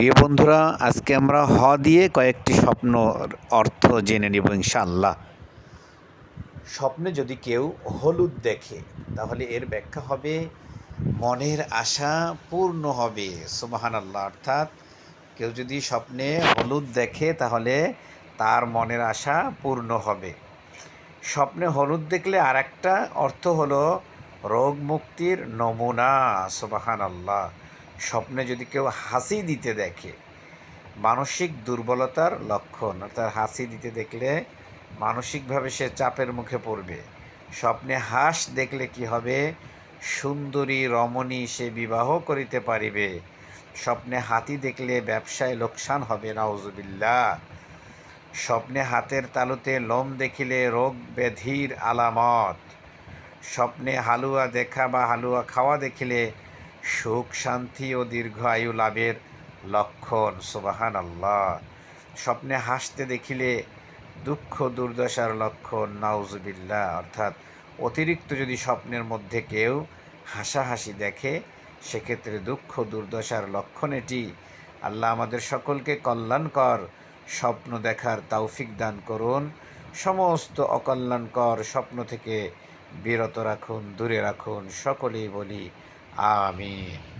প্রিয় বন্ধুরা, আজকে আমরা হ দিয়ে কয়েকটি স্বপ্ন অর্থ জেনে নেব ইনশাআল্লাহ। স্বপ্নে যদি কেউ হলুদ দেখে, তাহলে এর ব্যাখ্যা হবে, মনের আশা পূর্ণ হবে সুবাহান আল্লাহ অর্থাৎ কেউ যদি স্বপ্নে হলুদ দেখে, তাহলে তার মনের আশা পূর্ণ হবে। স্বপ্নে হলুদ দেখলে আর একটা অর্থ হলো রোগ মুক্তির নমুনা সুবাহান আল্লাহ স্বপ্নে যদি কেউ হাসি দিতে দেখে, মানসিক দুর্বলতার লক্ষণ, অর্থাৎ হাসি দিতে দেখলে মানসিকভাবে সে চাপের মুখে পড়বে। স্বপ্নে হাস দেখলে কি হবে? সুন্দরী রমণী সে বিবাহ করিতে পারিবে। স্বপ্নে হাতি দেখলে ব্যবসায় লোকসান হবে, নাউজুবিল্লাহ। স্বপ্নে হাতের তালুতে লোম দেখিলে রোগ ব্যাধির আলামত। স্বপ্নে হালুয়া দেখা বা হালুয়া খাওয়া দেখিলে সুখ, শান্তি ও দীর্ঘ আয়ু লাভের লক্ষণ সুবাহান আল্লাহ স্বপ্নে হাসতে দেখিলে দুঃখ, দুর্দশার লক্ষণ, নাউজুবিল্লাহ। অর্থাৎ অতিরিক্ত যদি স্বপ্নের মধ্যে কেউ হাসাহাসি দেখে, সেক্ষেত্রে দুঃখ, দুর্দশার লক্ষণ এটি। আল্লাহ আমাদের সকলকে কল্যাণকর স্বপ্ন দেখার তৌফিক দান করুন। সমস্ত অকল্যাণকর স্বপ্ন থেকে বিরত রাখুন, দূরে রাখুন। সকলেই বলি Ah, Amen.